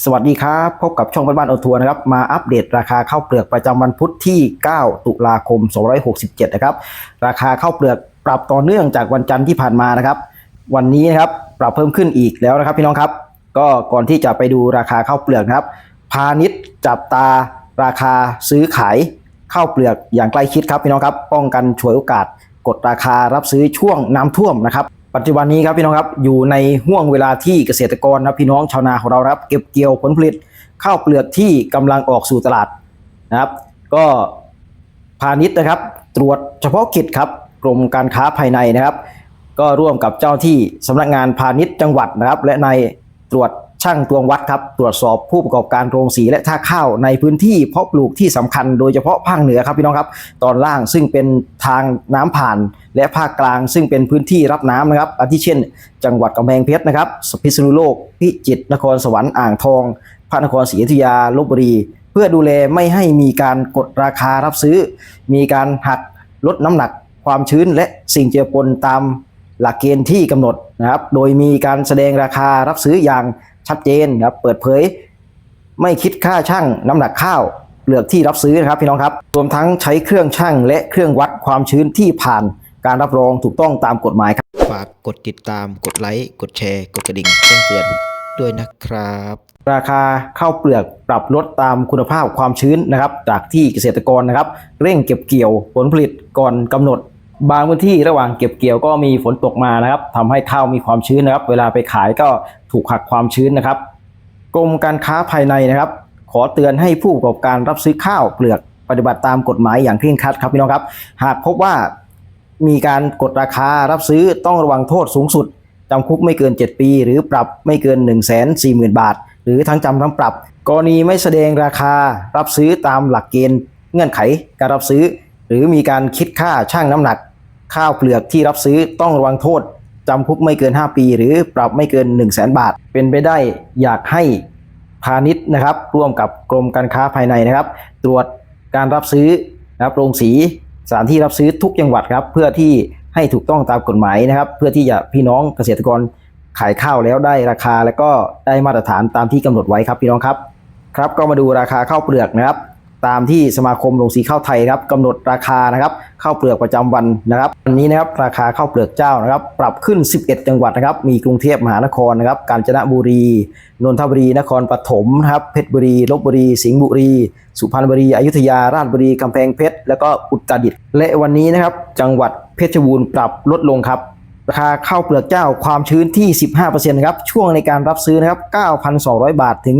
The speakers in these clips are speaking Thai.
สวัสดีครับ พบกับช่องบ้านๆเอาทัวร์นะครับ มาอัปเดตราคาข้าวเปลือกประจำวันพุธที่ 9 ตุลาคม 2567 นะครับ ราคาข้าวเปลือกปรับต่อเนื่องจากวันจันทร์ที่ผ่านมานะครับ วันนี้นะครับปรับเพิ่มขึ้นอีกแล้วนะครับพี่น้องครับ ก็ก่อนที่จะไปดูราคาข้าวเปลือกนะครับ พาณิชย์จับตาราคาซื้อขายข้าวเปลือกอย่างใกล้ชิดครับพี่น้องครับ ป้องกันฉวยโอกาสกดราคารับซื้อช่วงน้ำท่วมนะครับ ปัจจุบันนี้ครับพี่น้องครับอยู่ในห่วงเวลาที่เกษตรกรนะพี่น้องชาวนาของเราครับเก็บเกี่ยวผลผลิตข้าวเปลือกที่กำลังออกสู่ตลาดนะครับ ก็พาณิชย์นะครับ ตรวจเฉพาะกิจครับกรมการค้าภายในนะครับ ก็ร่วมกับเจ้าที่สำนักงานพาณิชย์จังหวัดนะครับ และในตรวจช่างตวงวัดครับ ตรวจสอบผู้ประกอบการโรงสีและท่าข้าวในพื้นที่เพาะปลูกที่สำคัญ โดยเฉพาะภาคเหนือครับพี่น้องครับ ตอนล่างซึ่งเป็นทางน้ำผ่าน และภาคกลางซึ่งเป็นพื้นที่รับน้ำนะครับ อาทิเช่น จังหวัดกำแพงเพชรนะครับพิษณุโลก พิจิตรนครสวรรค์อ่างทองพระนครศรีอยุธยาลบบุรี เพื่อดูแลไม่ให้มีการกดราคารับซื้อ มีการหักลดน้ำหนักความชื้นและสิ่งเจือปนตามหลักเกณฑ์ที่กำหนดนะครับ โดยมีการแสดงราคารับซื้ออย่างชัดเจนนะครับเปิดเผย ไม่คิดค่าช่างน้ำหนักข้าวเปลือกที่รับซื้อนะครับพี่น้องครับ รวมทั้งใช้เครื่องช่างและเครื่องวัดความชื้นที่ผ่าน การรับรองถูกต้องตามกฎหมายครับ ฝากกดติดตามกดไลค์กดแชร์กดกระดิ่งแจ้งเตือนด้วยนะครับ ราคาข้าวเปลือกปรับลดตามคุณภาพความชื้นนะครับ จากที่เกษตรกรนะครับ เร่งเก็บเกี่ยวผลผลิตก่อนกำหนด บางพื้นที่ระหว่างเก็บเกี่ยวก็มีฝนตกมานะครับทำให้ข้าวมีความชื้นนะครับ เวลาไปขายก็ถูกหักความชื้นนะครับกรมการค้าภายในนะครับ ขอเตือนให้ผู้ประกอบการรับซื้อข้าวเปลือกปฏิบัติตามกฎหมายอย่างเคร่งครัดครับพี่น้องครับ หากพบว่า มีการกดราคารับซื้อต้องระวังโทษสูงสุดจำคุกไม่เกิน 7 ปี หรือปรับไม่เกิน 1 4 0 0 0 0 บาท หรือทั้งจำทั้งปรับ กรณีไม่แสดงราคารับซื้อตามหลักเกณฑ์ เงื่อนไขการรับซื้อ หรือมีการคิดค่าช่างน้ำหนัก ข้าวเปลือกที่รับซื้อต้องระวังโทษจำคุกไม่เกิน 5 ปี หรือปรับไม่เกิน 1 0 0 0 0แบาท เป็นไปได้อยากให้พาณิชย์นะครับ ร่วมกับกรมการค้าภายในนะครับ ตรวจการรับซื้อนะครับโรงสี สถานที่รับซื้อทุกจังหวัดครับ เพื่อที่ให้ถูกต้องตามกฎหมายนะครับ เพื่อที่จะพี่น้องเกษตรกรขายข้าวแล้วได้ราคา และก็ได้มาตรฐานตามที่กำหนดไว้ครับพี่น้องครับ ครับก็มาดูราคาข้าวเปลือกนะครับ ตามที่สมาคมโรงสีข้าวไทยครับกำหนดราคานะครับข้าวเปลือกประจำวันนะครับวันนี้นะครับราคาข้าวเปลือกเจ้านะครับปรับขึ้น 11 จังหวัดนะครับมีกรุงเทพมหานครนะครับกาญจนบุรีนนทบุรีนครปฐมนะครับเพชรบุรีลบบุรี สิงห์บุรี สุพรรณบุรีอยุธยาราชบุรีกำแพงเพชร แล้วก็อุตรดิตถ์และวันนี้นะครับจังหวัดเพชรบูรณ์ปรับลดลงครับ ราคาข้าวเปลือกเจ้าความชื้นที่ 15%ครับ ช่วงในการรับซื้อนะครับ 9,200 บาทถึง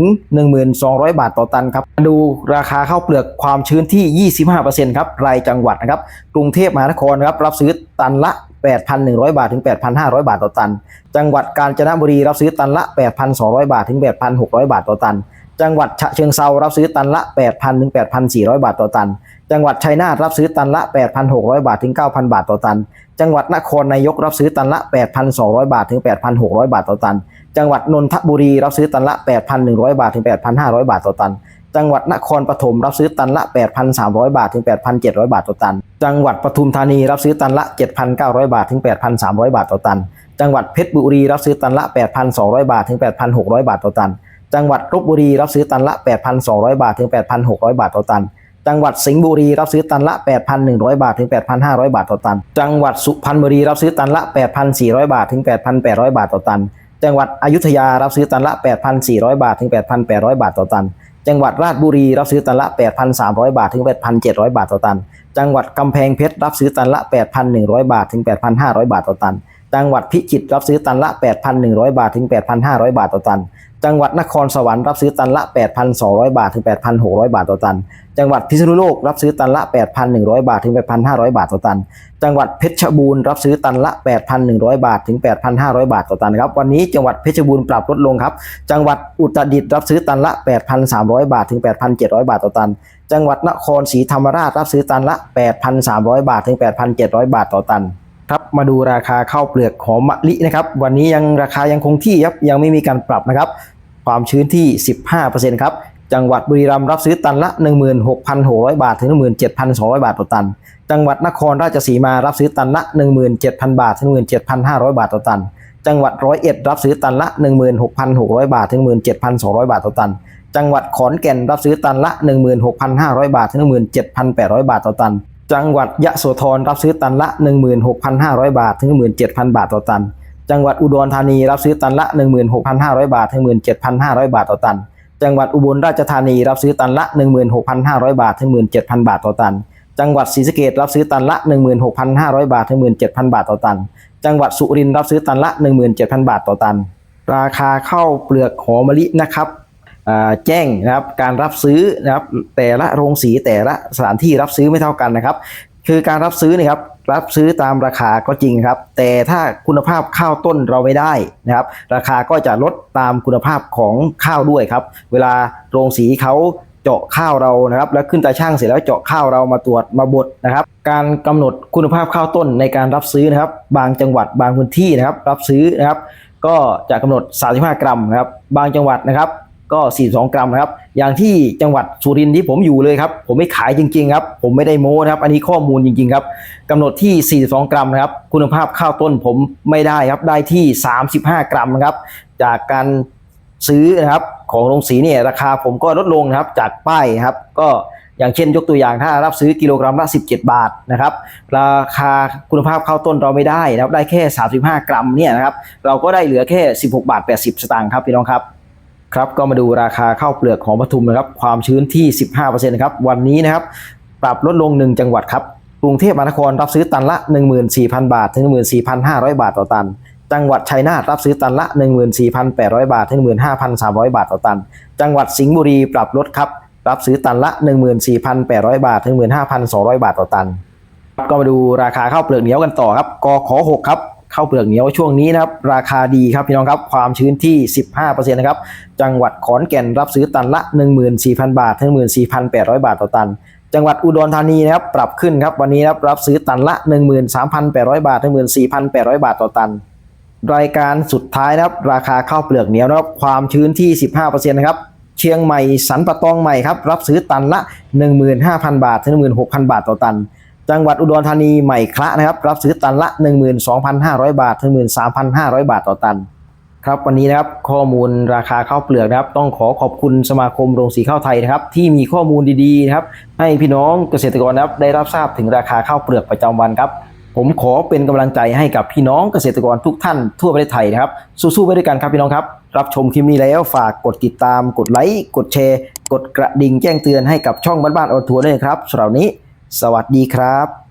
1,200 บาทต่อตันครับ ดูราคาข้าวเปลือกความชื้นที่ 25%ครับ รายจังหวัดนะครับ กรุงเทพมหานครครับ รับซื้อตันละ 8,100 บาทถึง 8,500 บาทต่อตัน จังหวัดกาญจนบุรีรับซื้อตันละ 8,200 บาทถึง 8,600 บาทต่อตัน จังหวัดฉะเชิงเซารับซื้อตันละ 8,000ถึง8,400 บาทต่อตัน จังหวัดชัยนาทรับซื้อตันละ 8,600 บาทถึง 9,000 บาทต่อตัน จังหวัดนครนายกรับซื้อตันละ 8,200 บาทถึง 8,600 บาทต่อตัน จังหวัดนนทบุรีรับซื้อตันละ 8,100 บาทถึง 8,500 บาทต่อตัน จังหวัดนครปฐมรับซื้อตันละ 8,300 บาทถึง 8,700 บาทต่อตัน จังหวัดปทุมธานีรับซื้อตันละ 7,900 บาทถึง 8,300 บาทต่อตัน จังหวัดเพชรบุรีรับซื้อตันละ 8,200 บาทถึง 8,600 บาทต่อตัน จังหวัดลบบุรีรับซื้อตันละ 8,200 บาทถึง 8,600 บาทต่อตัน จังหวัดสิงห์บุรีรับซื้อตันละ 8,100 บาทถึง 8,500 บาทต่อตัน จังหวัดสุพรรณบุรีรับซื้อตันละ 8,400 บาทถึง 8,800 บาทต่อตัน จังหวัดอยุธยารับซื้อตันละ 8,400 บาทถึง 8,800 บาทต่อตัน จังหวัดราชบุรีรับซื้อตันละ 8,300 บาทถึง 8,700 บาทต่อตัน จังหวัดกำแพงเพชรรับซื้อตันละ 8,100 บาทถึง 8,500 บาทต่อตัน จังหวัดพิจิตรรับซื้อตันละ 8,100 บาทถึง 8,500 บาทต่อตัน จังหวัดนครสวรรค์รับซื้อตันละ 8,200 บาทถึง 8,600 บาทต่อตัน จังหวัดพิษณุโลกรับซื้อตันละ 8,100 บาทถึง 8,500 บาทต่อตัน จังหวัดเพชรบูรณ์รับซื้อตันละ 8,100 บาทถึง 8,500 บาทต่อตันครับวันนี้จังหวัดเพชรบูรณ์ปรับลดลงครับ จังหวัดอุตรดิตถ์รับซื้อตันละ 8,300 บาทถึง 8,700 บาทต่อตัน จังหวัดนครศรีธรรมราชรับซื้อตันละ 8,300 บาทถึง 8,700 บาทต่อตันครับมาดูราคาข้าวเปลือกหอมมะลินะครับวันนี้ยังราคายังคงที่ครับยังไม่มีการปรับนะครับ ความชื้นที่ 15%ครับ จังหวัดบุรีรัมย์รับซื้อตันละ 16,600 บาท ถึง 17,200 บาทต่อตัน จังหวัดนครราชสีมารับซื้อตันละ 17,000 บาท ถึง 17,500 บาทต่อตัน จังหวัดร้อยเอ็ดรับซื้อตันละ 16,600 บาท ถึง 17,200 บาทต่อตัน จังหวัดขอนแก่นรับซื้อตันละ 16,500 บาท ถึง 17,800 บาทต่อตัน จังหวัดยะโสธรรับซื้อตันละ 16,500 บาท ถึง 17,000 บาทต่อตัน จังหวัดอุดรธานีรับซื้อตันละ 16,500 บาท ถึง 17,500 บาทต่อตัน จังหวัดอุบลราชธานีรับซื้อตันละ 16,500 บาท ถึง 17,000 บาทต่อตัน จังหวัดศรีสะเกษรับซื้อตันละ 16,500 บาท ถึง 17,000 บาทต่อตัน จังหวัดสุรินทร์รับซื้อตันละ 17,000 บาทต่อตัน ราคาข้าวเปลือกหอมมะลินะครับแจ้งนะครับการรับซื้อนะครับแต่ละโรงสีแต่ละสถานที่รับซื้อไม่เท่ากันนะครับ คือการรับซื้อนะครับรับซื้อตามราคาก็จริงครับ แต่ถ้าคุณภาพข้าวต้นเราไม่ได้นะครับ ราคาก็จะลดตามคุณภาพของข้าวด้วยครับ เวลาโรงสีเขาเจาะข้าวเรานะครับ แล้วขึ้นตาช่างเสร็จแล้วเจาะข้าวเรามาตรวจมาบดนะครับ การกำหนดคุณภาพข้าวต้นในการรับซื้อนะครับ บางจังหวัดบางพื้นที่นะครับ รับซื้อนะครับ ก็จะกำหนด 35 กรัมนะครับ บางจังหวัดนะครับ ก็ 42 กรัมนะครับ อย่างที่จังหวัดสุรินทร์ที่ผมอยู่เลยครับ ผมไม่ขายจริง ๆ ครับ ผมไม่ได้โม้นะครับ อันนี้ข้อมูลจริง ๆ ครับกำหนดที่ 42 กรัมนะครับ คุณภาพข้าวต้นผมไม่ได้ครับ ได้ที่ 35 กรัมนะครับ จากการซื้อนะครับของโรงสีเนี่ยราคาผมก็ลดลงนะครับจากป้ายครับ ก็อย่างเช่นยกตัวอย่างถ้ารับซื้อกิโลกรัมละ 17 บาทนะครับ ราคาคุณภาพข้าวต้นเราไม่ได้นะครับได้แค่ 35 กรัมเนี่ยนะครับ เราก็ได้เหลือแค่ 16 บาท 80 สตางค์ครับพี่น้องครับ ครับก็มาดูราคาข้าวเปลือกของปทุมนะครับ ความชื้นที่ 15%นะครับวันนี้นะครับปรับลดลง 1 จังหวัดครับกรุงเทพมหานครรับซื้อตันละ 14,000 บาท ถึง 14,500 บาทต่อตัน จังหวัดชัยนาทรับซื้อตันละ 14,800 บาท ถึง 15,300 บาทต่อตัน จังหวัดสิงห์บุรีปรับลดครับ รับซื้อตันละ 14,800 บาท ถึง 15,200 บาทต่อตัน ก็มาดูราคาข้าวเปลือกเหนียวกันต่อครับกขอ6ครับ ข้าวเปลือกเหนียวช่วงนี้นะครับราคาดีครับพี่น้องครับความชื้นที่ 15%นะครับจังหวัดขอนแก่นรับซื้อตันละ 14,000 บาทถึง14,800 บาทต่อตัน จังหวัดอุดรธานีนะครับปรับขึ้นครับวันนี้นะครับรับซื้อตันละ 13,800 บาทถึง14,800 บาทต่อตันรายการสุดท้ายนะครับราคาข้าวเปลือกเหนียวนะครับความชื้นที่ 15%นะครับเชียงใหม่สันปะตองใหม่ครับรับซื้อตันละ 15,000 บาทถึง16,000 บาทต่อตัน จังหวัดอุดรธานีใหม่คละนะครับรับซื้อตันละ 12,500 บาทถึง13,500 บาทต่อตัน ครับวันนี้นะครับข้อมูลราคาข้าวเปลือกนะครับ ต้องขอขอบคุณสมาคมโรงสีข้าวไทยนะครับ ที่มีข้อมูลดีๆนะครับ ให้พี่น้องเกษตรกรนะครับได้รับทราบถึงราคาข้าวเปลือกประจำวันครับ ผมขอเป็นกำลังใจให้กับพี่น้องเกษตรกรทุกท่านทั่วประเทศไทยนะครับสู้ๆไปด้วยกันครับพี่น้องครับรับชมคลิปนี้แล้วฝากกดติดตาม กดไลค์กดแชร์ กดกระดิ่งแจ้งเตือนให้กับช่องบ้านๆออนทัวร์ด้วยครับสำหรับนี้ สวัสดีครับ